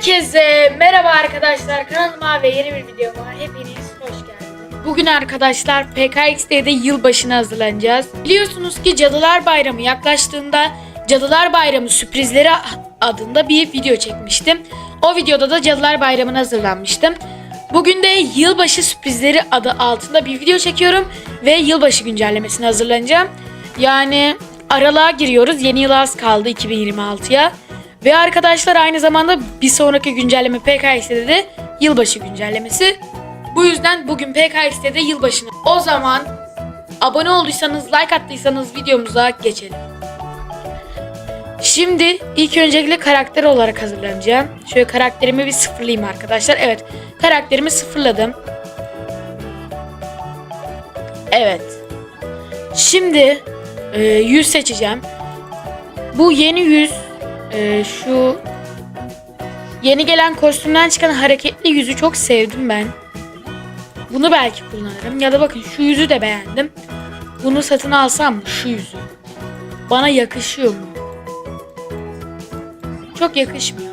Herkese merhaba arkadaşlar. Kanalıma ve yeni bir videoma hepiniz hoş geldiniz. Bugün arkadaşlar PKX'de yılbaşına hazırlanacağız. Biliyorsunuz ki Cadılar Bayramı yaklaştığında Cadılar Bayramı sürprizleri adında bir video çekmiştim. O videoda da Cadılar Bayramı'na hazırlanmıştım. Bugün de yılbaşı sürprizleri adı altında bir video çekiyorum ve yılbaşı güncellemesine hazırlanacağım. Yani aralığa giriyoruz. Yeni yıl az kaldı 2026'ya. Ve arkadaşlar aynı zamanda bir sonraki güncelleme PKX'de de yılbaşı güncellemesi. Bu yüzden bugün PKX'de de yılbaşına. O zaman abone olduysanız, like attıysanız videomuza geçelim. Şimdi ilk öncelikle karakter olarak hazırlanacağım. Şöyle karakterimi bir sıfırlayayım arkadaşlar. Evet, karakterimi sıfırladım. Evet. Şimdi e, yüz seçeceğim. Bu yeni yüz e, şu yeni gelen kostümden çıkan hareketli yüzü çok sevdim ben. Bunu belki kullanırım. Ya da bakın şu yüzü de beğendim. Bunu satın alsam mı şu yüzü? Bana yakışıyor mu? Çok yakışmıyor.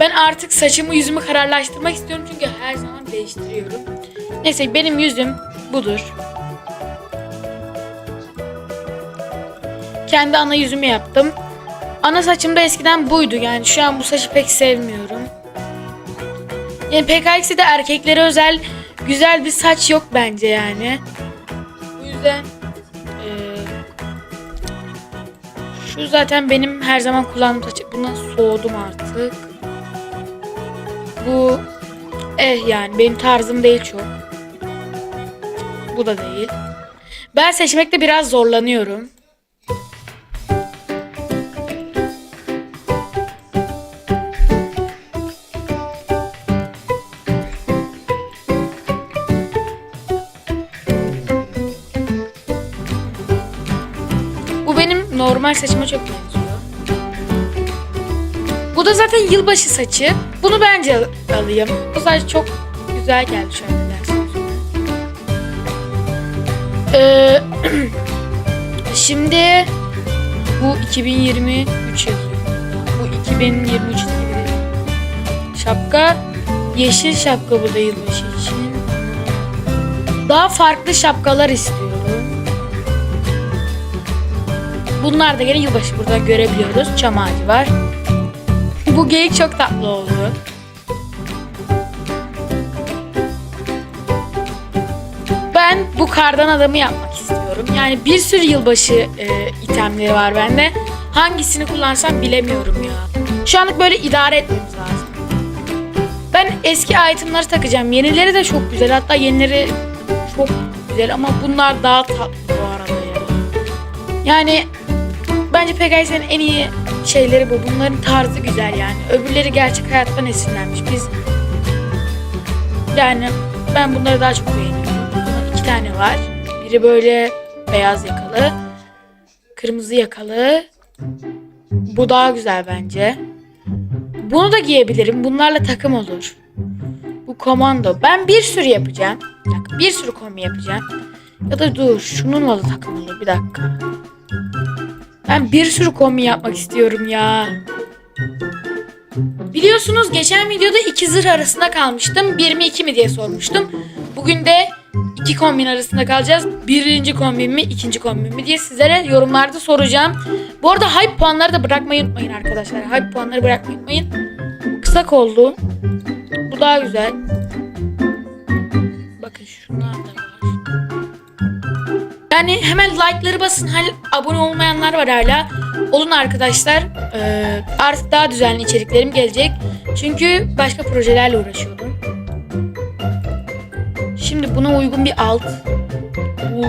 Ben artık saçımı yüzümü kararlaştırmak istiyorum çünkü her zaman değiştiriyorum. Neyse benim yüzüm budur. Kendi ana yüzümü yaptım. Ana saçım da eskiden buydu yani şu an bu saçı pek sevmiyorum. Yani PKX'de erkeklere özel güzel bir saç yok bence yani. Bu yüzden eee, şu zaten benim her zaman kullandığım saç. Bundan soğudum artık. Bu eh yani benim tarzım değil çok. Bu da değil. Ben seçmekte biraz zorlanıyorum. Normal saçıma çok benziyor. Bu da zaten yılbaşı saçı. Bunu bence al- alayım. Bu saç çok güzel geldi şu an. dersiniz. Ee, şimdi bu 2023 yazıyor. Bu 2023 gibi. Şapka yeşil şapka burada yılbaşı için. Daha farklı şapkalar istiyorum. Bunlar da gene yılbaşı burada görebiliyoruz. Çam ağacı var. Bu geyik çok tatlı oldu. Ben bu kardan adamı yapmak istiyorum. Yani bir sürü yılbaşı e, itemleri var bende. Hangisini kullansam bilemiyorum ya. Şu anlık böyle idare etmemiz lazım. Ben eski itemları takacağım. Yenileri de çok güzel. Hatta yenileri çok güzel ama bunlar daha tatlı bu arada ya. Yani bence PKX'nin en iyi şeyleri bu. Bunların tarzı güzel yani. Öbürleri gerçek hayattan esinlenmiş. Biz yani ben bunları daha çok beğeniyorum. İki tane var. Biri böyle beyaz yakalı. Kırmızı yakalı. Bu daha güzel bence. Bunu da giyebilirim. Bunlarla takım olur. Bu komando. Ben bir sürü yapacağım. Bir sürü kombi yapacağım. Ya da dur şununla da takım olur. Bir dakika. Ben bir sürü kombi yapmak istiyorum ya. Biliyorsunuz geçen videoda iki zırh arasında kalmıştım. Bir mi iki mi diye sormuştum. Bugün de iki kombin arasında kalacağız. Birinci kombin mi ikinci kombin mi diye sizlere yorumlarda soracağım. Bu arada hype puanları da bırakmayı unutmayın arkadaşlar. Hype puanları bırakmayı unutmayın. Bu kısa oldu. Bu daha güzel. Yani hemen like'ları basın. Hala abone olmayanlar var hala. Olun arkadaşlar. Ee, artık daha düzenli içeriklerim gelecek. Çünkü başka projelerle uğraşıyorum. Şimdi buna uygun bir alt. Bu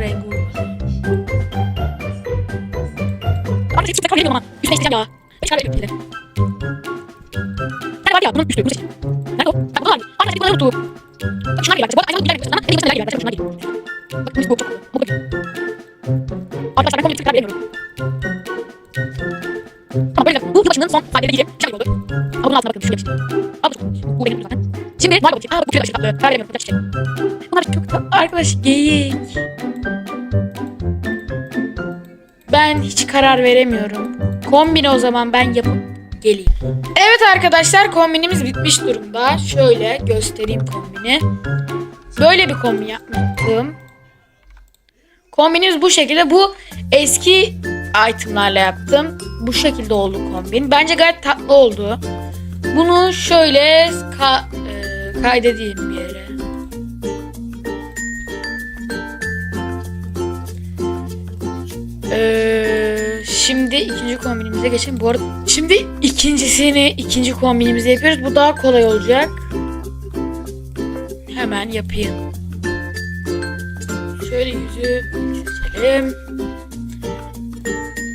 rengi uygun. Nerede var ya bunun üstü. Nerede o? Var. Abi sen bana unuttu. Bak şunlar gibi bak. Bu arada aynı güzel yapıyorsun ama için güzel gibi. Şunlar gibi. Arkadaşlar ben kombini tekrar veremiyorum. Tamam böyle bu yılbaşının son sahneleri giyeceğim. Şöyle oldu. Ama bunun altına bakın şuraya bir Al bu benim zaten. Şimdi var bakayım. Aa bu köyde aşırı tatlı. Karar veremiyorum. Kaç çiçek. Bunlar çok tatlı. Arkadaş geyik. Ben hiç karar veremiyorum. Kombini o zaman ben yapıp geleyim. Evet arkadaşlar kombinimiz bitmiş durumda. Şöyle göstereyim kombini. Böyle bir kombin yaptım. Kombinimiz bu şekilde. Bu eski itemlarla yaptım. Bu şekilde oldu kombin. Bence gayet tatlı oldu. Bunu şöyle ka- e, kaydedeyim bir yere. Ee, şimdi ikinci kombinimize geçelim. Bu arada şimdi ikincisini ikinci kombinimizi yapıyoruz. Bu daha kolay olacak. Hemen yapayım. Şöyle yüzü seçelim.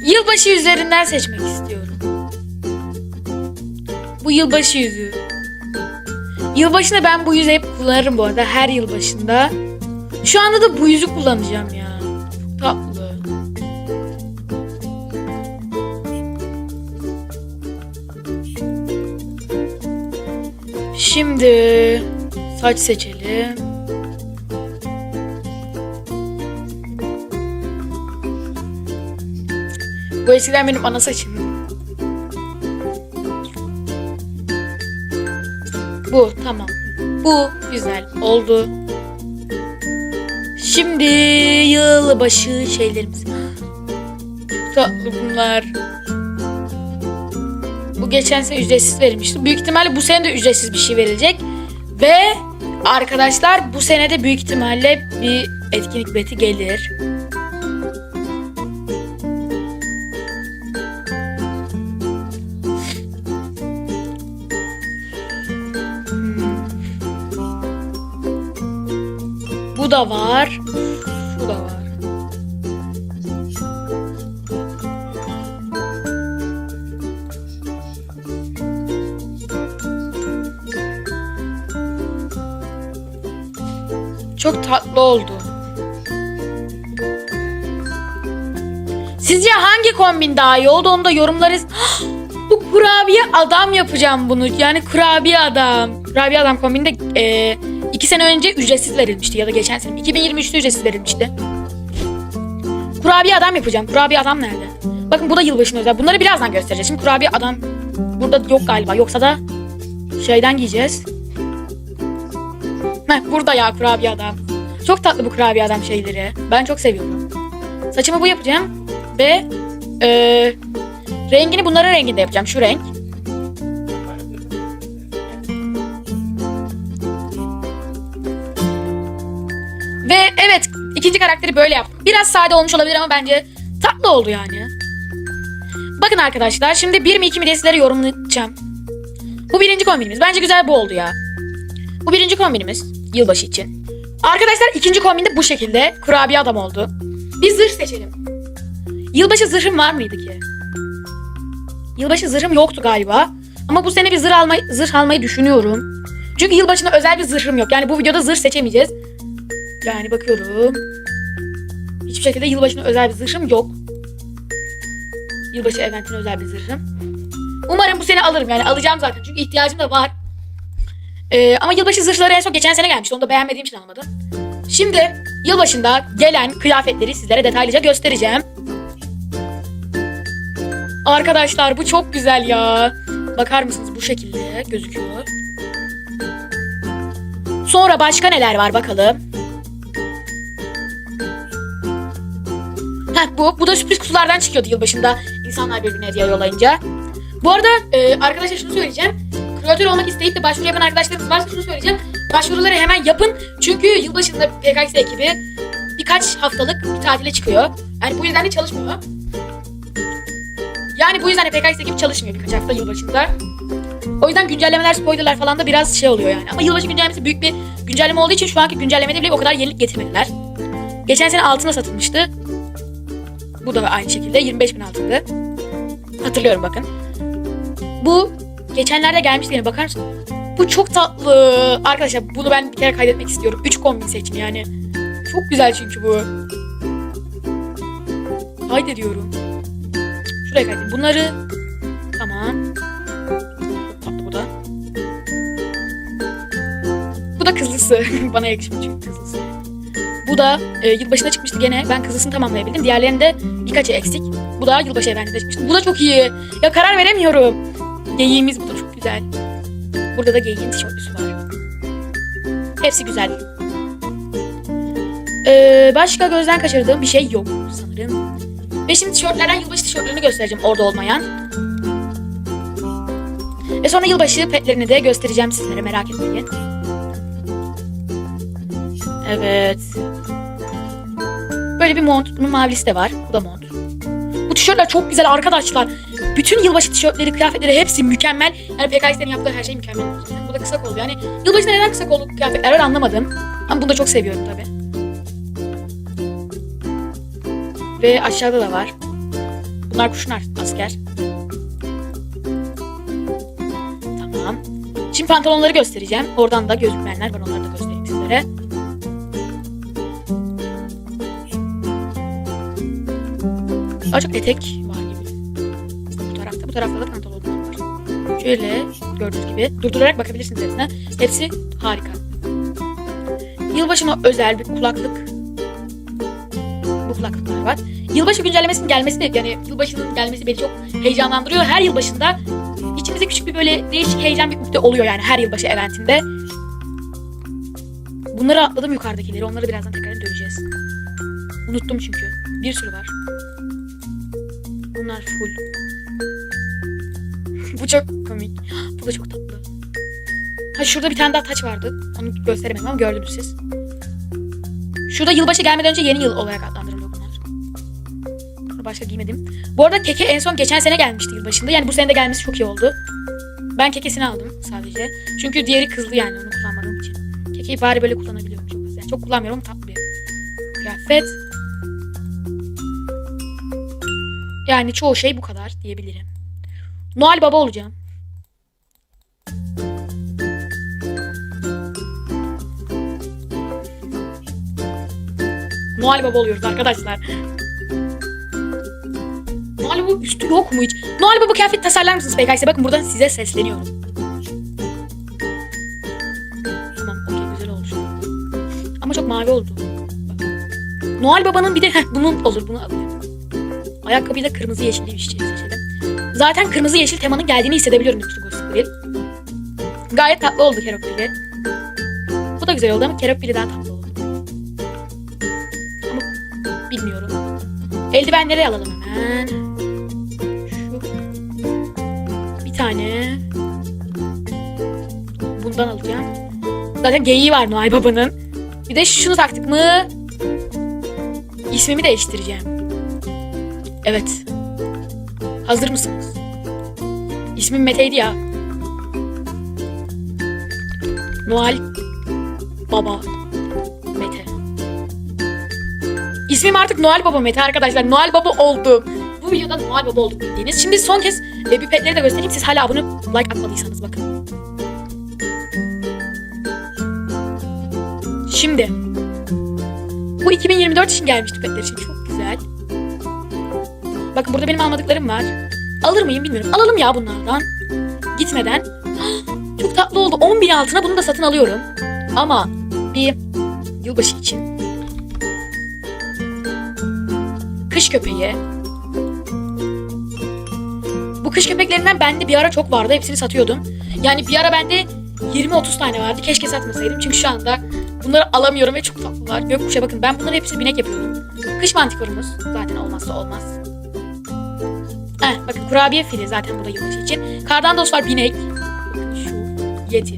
Yılbaşı yüzlerinden seçmek istiyorum. Bu yılbaşı yüzü. Yılbaşında ben bu yüzü hep kullanırım bu arada her yılbaşında. Şu anda da bu yüzü kullanacağım ya. Çok tatlı. Şimdi saç seçelim. Bu eskiden benim ana saçım. Bu tamam. Bu güzel oldu. Şimdi yılbaşı şeylerimiz. Tatlı bunlar. Bu geçen sene ücretsiz verilmişti. Büyük ihtimalle bu sene de ücretsiz bir şey verilecek. Ve arkadaşlar bu sene de büyük ihtimalle bir etkinlik bileti gelir. Da var. Şu da var. Çok tatlı oldu. Sizce hangi kombin daha iyi oldu onu da yorumlara... Bu kurabiye adam yapacağım bunu. Yani kurabiye adam. Kurabiye adam kombinde... Ee, 2 sene önce ücretsiz verilmişti ya da geçen sene. 2023'te ücretsiz verilmişti. Kurabiye adam yapacağım. Kurabiye adam nerede? Bakın bu da yılbaşına özel. Bunları birazdan göstereceğiz. Şimdi kurabiye adam burada yok galiba. Yoksa da şeyden giyeceğiz. Heh, burada ya kurabiye adam. Çok tatlı bu kurabiye adam şeyleri. Ben çok seviyorum. Saçımı bu yapacağım. Ve e, rengini bunların renginde yapacağım. Şu renk. İkinci karakteri böyle yaptım. Biraz sade olmuş olabilir ama bence tatlı oldu yani. Bakın arkadaşlar şimdi bir mi iki mi diye sizlere yorumlayacağım. Bu birinci kombinimiz. Bence güzel bu oldu ya. Bu birinci kombinimiz yılbaşı için. Arkadaşlar ikinci kombin de bu şekilde kurabiye adam oldu. Bir zırh seçelim. Yılbaşı zırhım var mıydı ki? Yılbaşı zırhım yoktu galiba. Ama bu sene bir zırh almayı, zırh almayı düşünüyorum. Çünkü yılbaşında özel bir zırhım yok. Yani bu videoda zırh seçemeyeceğiz. Yani bakıyorum. Hiçbir şekilde yılbaşına özel bir zırhım yok. Yılbaşı eventine özel bir zırhım. Umarım bu sene alırım yani alacağım zaten çünkü ihtiyacım da var. Ee, ama yılbaşı zırhları en son geçen sene gelmişti. Onu da beğenmediğim için almadım. Şimdi yılbaşında gelen kıyafetleri sizlere detaylıca göstereceğim. Arkadaşlar bu çok güzel ya. Bakar mısınız bu şekilde gözüküyor. Sonra başka neler var bakalım. Heh, bu, bu da sürpriz kutulardan çıkıyordu yılbaşında insanlar birbirine hediye yollayınca. Bu arada e, arkadaşlar şunu söyleyeceğim. Kreatör olmak isteyip de başvuru yapan arkadaşlarımız varsa şunu söyleyeceğim. Başvuruları hemen yapın. Çünkü yılbaşında PKX ekibi birkaç haftalık bir tatile çıkıyor. Yani bu yüzden de çalışmıyor. Yani bu yüzden de PKX ekibi çalışmıyor birkaç hafta yılbaşında. O yüzden güncellemeler, spoilerlar falan da biraz şey oluyor yani. Ama yılbaşı güncellemesi büyük bir güncelleme olduğu için şu anki güncellemede bile o kadar yenilik getirmediler. Geçen sene altına satılmıştı. Bu da aynı şekilde 25 bin altındı. Hatırlıyorum bakın. Bu geçenlerde gelmişti yine bakar mısın? Bu çok tatlı. Arkadaşlar bunu ben bir kere kaydetmek istiyorum. 3 kombin seçim yani. Çok güzel çünkü bu. Haydi diyorum. Şuraya kaydedeyim. Bunları tamam. Tatlı bu da. Bu da kızlısı. Bana yakışmış çünkü kızlısı. Bu da e, yılbaşına çıkmıştı gene. Ben kızlısını tamamlayabildim. Diğerlerinde birkaçı eksik. Bu da yılbaşı eventinde çıkmıştı. Bu da çok iyi. Ya karar veremiyorum. Geyiğimiz bu da çok güzel. Burada da geyiğin tişörtüsü var. Hepsi güzel. Ee, başka gözden kaçırdığım bir şey yok sanırım. Ve şimdi tişörtlerden yılbaşı tişörtlerini göstereceğim orada olmayan. Ve sonra yılbaşı petlerini de göstereceğim sizlere merak etmeyin. Evet. Böyle bir mont. Bunun mavisi de var. Bu da mont. Bu tişörtler çok güzel arkadaşlar. Bütün yılbaşı tişörtleri, kıyafetleri hepsi mükemmel. Yani PKX'lerin yaptığı her şey mükemmel. Bu da kısa kollu. Yani yılbaşında neden kısa kollu kıyafetler var anlamadım. Ama bunu da çok seviyorum tabii. Ve aşağıda da var. Bunlar kuşlar asker. Tamam. Şimdi pantolonları göstereceğim. Oradan da gözükmeyenler var onları da göstereyim Çok etek var gibi. Bu tarafta, bu tarafta da pantolonlar var. Şöyle gördüğünüz gibi durdurarak bakabilirsiniz hepsine. Hepsi harika. Yılbaşına özel bir kulaklık. Bu kulaklıklar var. Yılbaşı güncellemesinin gelmesi yani yılbaşının gelmesi beni çok heyecanlandırıyor. Her yılbaşında içimizde küçük bir böyle değişik heyecan bir ukde oluyor yani her yılbaşı eventinde. Bunları atladım yukarıdakileri. Onları birazdan tekrar döneceğiz. Unuttum çünkü. Bir sürü var. Full. Bu çok komik. Bu da çok tatlı. Ha şurada bir tane daha taç vardı. Onu gösteremedim ama gördünüz siz. Şurada yılbaşı gelmeden önce yeni yıl olarak adlandırılıyor bunlar. Başka giymedim. Bu arada keke en son geçen sene gelmişti yılbaşında. Yani bu sene de gelmesi çok iyi oldu. Ben kekesini aldım sadece. Çünkü diğeri kızlı yani onu kullanmadığım için. Kekeyi bari böyle kullanabiliyorum çok güzel. Çok kullanmıyorum tatlı bir kıyafet. Yani çoğu şey bu kadar diyebilirim. Noel Baba olacağım. Noel Baba oluyoruz arkadaşlar. Noel Baba üstü yok mu hiç? Noel Baba kıyafet tasarlar mısınız PKX'e? Bakın buradan size sesleniyorum. Tamam okey güzel oldu. Ama çok mavi oldu. Noel Baba'nın bir de heh, bunun olur bunu alayım. Ayakkabıyı da kırmızı şey seçelim. Zaten kırmızı yeşil temanın geldiğini hissedebiliyorum. Gossip Grill. Gayet tatlı oldu Keropili. Bu da güzel oldu ama Keropili daha tatlı oldu. Ama bilmiyorum. Eldivenleri alalım hemen. Şu. Bir tane. Bundan alacağım. Zaten geyiği var Noel Baba'nın. Bir de şunu taktık mı ismimi değiştireceğim. Evet. Hazır mısınız? İsmim Mete'ydi ya. Noel Baba Mete. İsmim artık Noel Baba Mete arkadaşlar. Noel Baba oldum. Bu videoda Noel Baba olduk bildiğiniz. Şimdi son kez e, bir petleri de göstereyim. Siz hala abone like atmadıysanız bakın. Şimdi bu 2024 için gelmişti petler için. Çok. Bakın burada benim almadıklarım var. Alır mıyım bilmiyorum. Alalım ya bunlardan. Gitmeden. Çok tatlı oldu. 10 bin altına bunu da satın alıyorum. Ama bir yılbaşı için. Kış köpeği. Bu kış köpeklerinden bende bir ara çok vardı. Hepsini satıyordum. Yani bir ara bende 20-30 tane vardı. Keşke satmasaydım. Çünkü şu anda bunları alamıyorum ve çok tatlılar. Gökkuşa bakın ben bunları hepsini binek yapıyorum. Kış mantikorumuz zaten olmazsa olmaz. Heh, bakın kurabiye fili zaten bu da yılbaşı için. Kardan dost var binek. Şu yeti.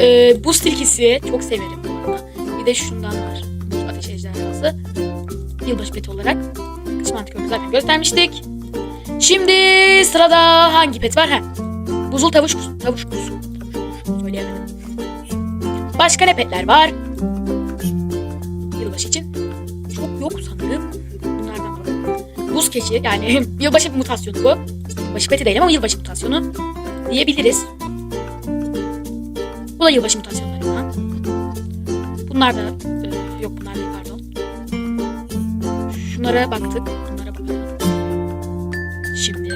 Ee, buz tilkisi çok severim bu. Bir de şundan var. Buz ateş ejderhası. Yılbaşı peti olarak. Kış mantikorunu zaten göstermiştik. Şimdi sırada hangi pet var? Heh. Buzul tavuş kuzu. Tavuş kuzu. Tavuş kuzu. Söyleyemedim. Başka ne petler var? Keçi yani yılbaşı mutasyonu bu. Yılbaşı peti değil ama yılbaşı mutasyonu diyebiliriz. Bu da yılbaşı mutasyonlarından. Bunlar da e, yok bunlar değil pardon. Şunlara baktık. Bunlara bakalım. Şimdi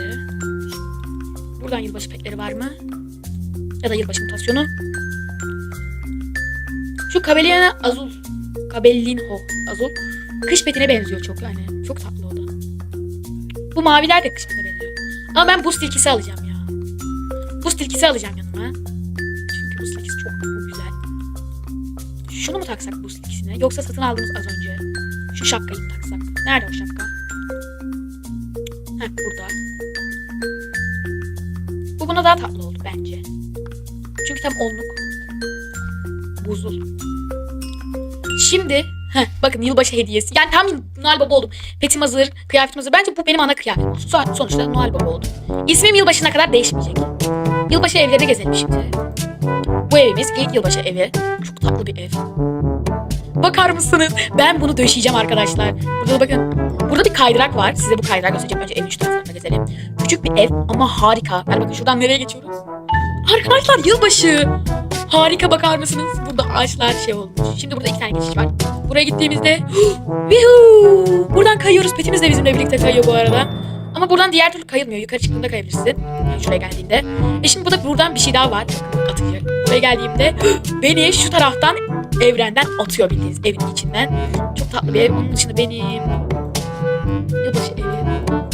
buradan yılbaşı petleri var mı? Ya da yılbaşı mutasyonu. Şu Kabeliana Azul. Kabellinho Azul. Kış petine benziyor çok yani. Çok tatlı. Bu maviler de kış petine benziyor. Ama ben buz tilkisi alacağım ya. buz tilkisi alacağım yanıma. Çünkü buz tilkisi çok güzel. Şunu mu taksak buz tilkisine? Yoksa satın aldığımız az önce. Şu şapkayı mı taksak? Nerede o şapka? Heh burada. Bu buna daha tatlı oldu bence. Çünkü tam onluk. Buzul. Şimdi heh, bakın yılbaşı hediyesi. Yani tam Noel Baba oldum. Petim hazır, kıyafetim hazır. Bence bu benim ana kıyafetim Sonuçta Noel Baba oldum. İsmim yılbaşına kadar değişmeyecek. Yılbaşı evlerini gezelim şimdi. Bu evimiz ilk yılbaşı evi. Çok tatlı bir ev. Bakar mısınız? Ben bunu döşeyeceğim arkadaşlar. Burada da bakın. Burada bir kaydırak var. Size bu kaydırak göstereceğim. Önce evin şu taraflarına gezelim. Küçük bir ev ama harika. Yani bakın şuradan nereye geçiyoruz? Arkadaşlar yılbaşı. Harika bakar mısınız? Burada ağaçlar şey olmuş. Şimdi burada iki tane geçiş var. Buraya gittiğimizde! Buradan kayıyoruz. Petimiz de bizimle birlikte kayıyor bu arada. Ama buradan diğer türlü kayılmıyor. Yukarı çıktığında kayabilirsin. Yani şuraya geldiğinde. E şimdi burada buradan bir şey daha var. Atıcı. Buraya geldiğimde beni şu taraftan evrenden atıyor bildiğiniz evin içinden. Çok tatlı bir ev. Onun dışında benim yılbaşı evi yok galiba.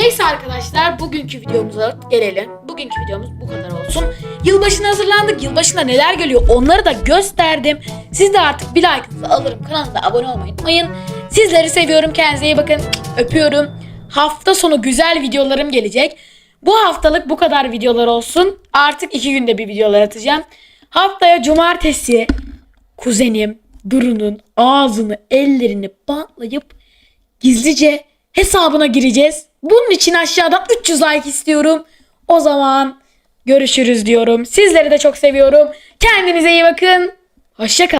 Neyse arkadaşlar bugünkü videomuza gelelim. Bugünkü videomuz bu kadar olsun. Yılbaşına hazırlandık. Yılbaşına neler geliyor onları da gösterdim. Siz de artık bir like'ınızı alırım. Kanalımıza abone olmayı unutmayın. Sizleri seviyorum. Kendinize iyi bakın. Öpüyorum. Hafta sonu güzel videolarım gelecek. Bu haftalık bu kadar videolar olsun. Artık iki günde bir videolar atacağım. Haftaya cumartesi kuzenim Duru'nun ağzını ellerini bantlayıp gizlice hesabına gireceğiz. Bunun için aşağıdan 300 like istiyorum. O zaman görüşürüz diyorum. Sizleri de çok seviyorum. Kendinize iyi bakın. Hoşçakalın.